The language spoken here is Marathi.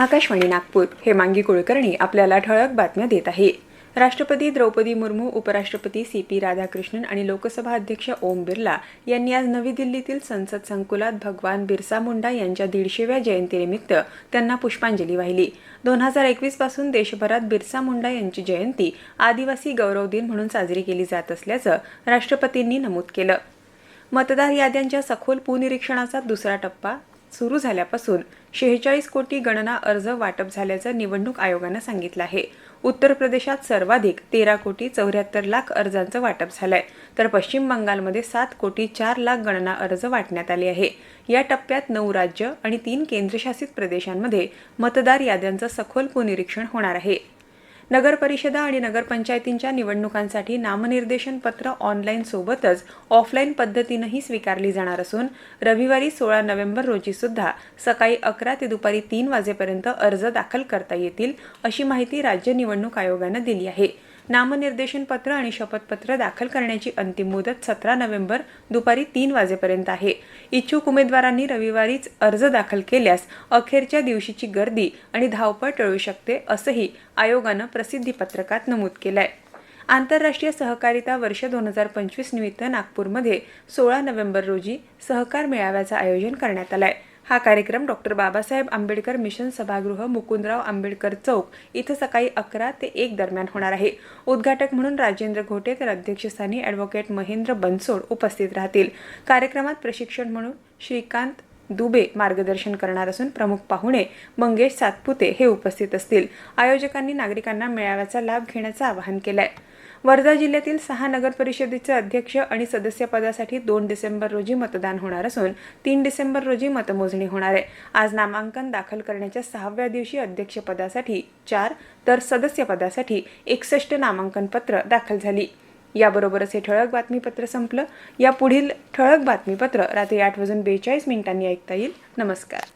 आकाशवाणी नागपूर हे मांगी कुलकर्णी आपल्याला ठळक बातम्या देत आहे. राष्ट्रपती द्रौपदी मुर्मू उपराष्ट्रपती सी पी राधाकृष्णन आणि लोकसभा अध्यक्ष ओम बिर्ला यांनी आज नवी दिल्लीतील संसद संकुलात भगवान बिरसा मुंडा यांच्या दीडशेव्या जयंतीनिमित्त त्यांना पुष्पांजली वाहिली. दोन हजार एकवीसपासून देशभरात बिरसा मुंडा यांची जयंती आदिवासी गौरव दिन म्हणून साजरी केली जात असल्याचं राष्ट्रपतींनी नमूद केलं. मतदार याद्यांच्या सखोल पुनिरीक्षणाचा दुसरा टप्पा सुरू झाल्यापासून शेहेचाळीस कोटी गणना अर्ज वाटप झाल्याचं निवडणूक आयोगानं सांगितलं आहे. उत्तर प्रदेशात सर्वाधिक तेरा कोटी चौऱ्याहत्तर लाख अर्जांचं वाटप झालंय. तर पश्चिम बंगालमध्ये सात कोटी चार लाख गणना अर्ज वाटण्यात आले आहे. या टप्प्यात नऊ राज्य आणि तीन केंद्रशासित प्रदेशांमध्ये मतदार याद्यांचं सखोल पुनरीक्षण होणार आहे. नगर परिषदा आणि नगरपंचायतींच्या निवडणुकांसाठी नामनिर्देशन पत्र ऑनलाईन सोबतच ऑफलाईन पद्धतीनंही स्वीकारली जाणार असून रविवारी सोळा नोव्हेंबर रोजी सुद्धा सकाळी अकरा ते दुपारी तीन वाजेपर्यंत अर्ज दाखल करता येतील अशी माहिती राज्य निवडणूक आयोगानं दिली आहे. नामनिर्देशन पत्र आणि शपथपत्र दाखल करण्याची अंतिम मुदत सतरा नोव्हेंबर दुपारी तीन वाजेपर्यंत आहे. इच्छुक उमेदवारांनी रविवारीच अर्ज दाखल केल्यास अखेरच्या दिवशीची गर्दी आणि धावपळ टळू शकते असंही आयोगानं प्रसिद्धी पत्रकात नमूद केलंय. आंतरराष्ट्रीय सहकारिता वर्ष दोन हजार पंचवीस निमित्त नागपूरमध्ये सोळा नोव्हेंबर रोजी सहकार मेळाव्याचं आयोजन करण्यात आलंय. हा कार्यक्रम डॉक्टर बाबासाहेब आंबेडकर मिशन सभागृह मुकुंदराव आंबेडकर चौक इथं सकाळी अकरा ते एक दरम्यान होणार आहे. उद्घाटक म्हणून राजेंद्र घोटे तर अध्यक्षस्थानी ॲडव्होकेट महेंद्र बनसोड उपस्थित राहतील. कार्यक्रमात प्रशिक्षण म्हणून श्रीकांत दुबे मार्गदर्शन करणार असून प्रमुख पाहुणे मंगेश सातपुते हे उपस्थित असतील. आयोजकांनी नागरिकांना मेळाव्याचा लाभ घेण्याचं आवाहन केलं आहे वर्धा जिल्ह्यातील सहा नगर परिषदेचे अध्यक्ष आणि सदस्यपदासाठी दोन डिसेंबर रोजी मतदान होणार असून तीन डिसेंबर रोजी मतमोजणी होणार आहे. आज नामांकन दाखल करण्याच्या सहाव्या दिवशी अध्यक्षपदासाठी चार तर सदस्यपदासाठी एकसष्ट नामांकन पत्र दाखल झाली. याबरोबरच हे ठळक बातमीपत्र संपलं. या पुढील ठळक बातमीपत्र रात्री आठ वाजून बेचाळीस मिनिटांनी ऐकता येईल. नमस्कार.